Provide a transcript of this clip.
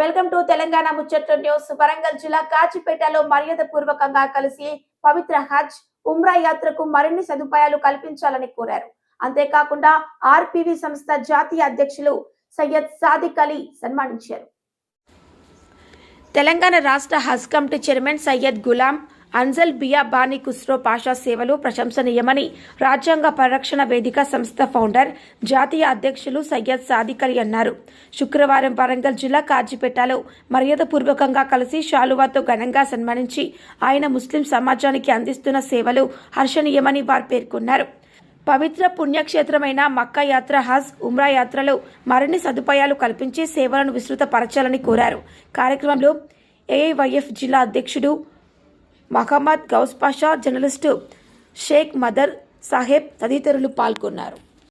Welcome to Telangana ముచ్చట్ల news. Warangal జిల్లా కాచిపేటలో మర్యాద పూర్వకంగా కలిసి పవిత్ర హజ్ ఉమ్రా యాత్రకు మరిన్ని సదుపాయాలు కల్పించాలని కోరారు. అంతేకాకుండా ఆర్పివి సంస్థ జాతీయ అధ్యక్షులు సయ్యద్ సాదిక్ అలీ సన్మానించారు. తెలంగాణ రాష్ట్ర హజ్ కమిటీ చైర్మన్ సయ్యద్ గులాం అన్జల్ బియా బానీ కుస్రో పాషా సేవలు ప్రశంసనీయమని రాజ్యాంగ పరిరక్షణ వేదిక సంస్థ ఫౌండర్ జాతీయ అధ్యక్షులు సయ్యద్ సాదిక్ అలీ అన్నారు. శుక్రవారం వరంగల్ జిల్లా కాజీపేటలో మర్యాదపూర్వకంగా కలిసి షాలువాతో ఘనంగా సన్మానించి ఆయన ముస్లిం సమాజానికి అందిస్తున్న సేవలు హర్షణీయమని వారు పేర్కొన్నారు. పవిత్ర పుణ్యక్షేత్రమైన మక్కా యాత్ర హజ్ ఉమ్రా యాత్రలో మరిన్ని సదుపాయాలు కల్పించి సేవలను విస్తృతపరచాలని కోరారు. కార్యక్రమంలో ఏఐవైఎఫ్ జిల్లా అధ్యక్షుడు మహమ్మద్ గౌస్ పాషా జర్నలిస్టు షేక్ మదర్ సాహెబ్ తదితరులు పాల్గొన్నారు.